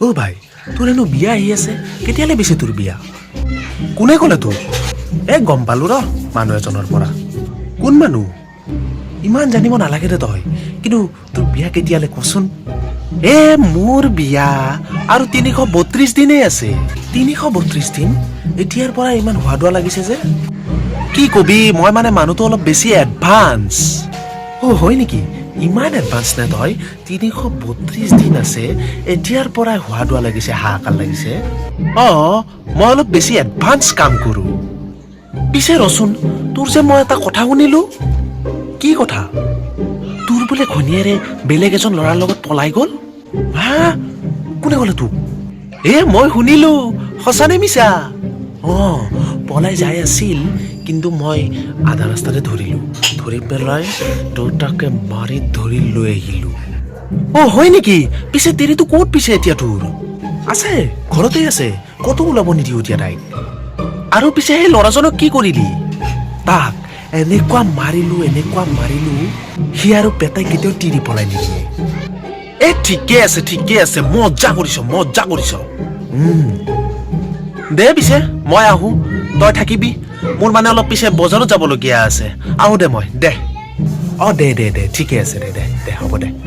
অ' ভাই, তোৰ হেনো বিয়া আহি আছে? কেতিয়ালৈ পিছে তোৰ বিয়া? কোনে ক'লে তোক এ, গম পালো ৰ, মানুহ এজনৰ পৰা। কোন মানুহ? ইমান জানিব নালাগে দে তই, কিন্তু তোৰ বিয়া কেতিয়ালৈ কচোন? এ, মোৰ বিয়া আৰু তিনিশ বত্ৰিশ দিনেই আছে। তিনিশ বত্ৰিশ দিন? এতিয়াৰ পৰা ইমান হোৱা লাগিছে যে? কি কবি, মই মানে মানুহটো অলপ বেছি এডভান্স অ' হয় নেকি? ইমান এডভান্স নে তই? তিনিশ বত্ৰিশ দিন আছে এতিয়াৰ পৰাই হোৱা দোৱা লাগিছে হাহাকাৰ লাগিছে। অঁ মই অলপ বেছি এডভান্স কাম কৰোঁ। পিছে ৰচোন তোৰ যে মই এটা কথা শুনিলো। কি কথা? তোৰ বোলে ঘনীয়েৰে বেলেগ এজন ল'ৰাৰ লগত পলাই গ'ল? হা? কোনে ক'লে তোক? এ মই শুনিলো। সঁচানে মিছা? অঁ পলাই যাই আছিল। কিন্তু মই আধা ৰাস্তাতে ধৰিলো। ধৰি পেলাই দুটাকে মাৰি ধৰি লৈ আহিলো। অ, হয় নেকি? পিছে তেৰিটো ক'ত পিছে এতিয়া তোৰ? আছে ঘৰতে আছে। ক'তো ওলাব নিদিও এতিয়া তাইক। আৰু পিছে সেই ল'ৰাজনক কি কৰিলি? তাক এনেকুৱা মাৰিলো এনেকুৱা মাৰিলো, সি আৰু পেটাই কেতিয়াও তিৰি পলাই নিদিয়ে। এ, ঠিকে আছে ঠিকে আছে। মজা কৰিছ মজা কৰিছ। দে পিছে, মই আহো। তই থাকিবি। মোৰ মানে অলপ পিছে বজাৰত যাবলগীয়া আছে। আহোঁ দে মই, দে। অ, দে দে দে, ঠিকে আছে, দে দে দে, হ'ব দে।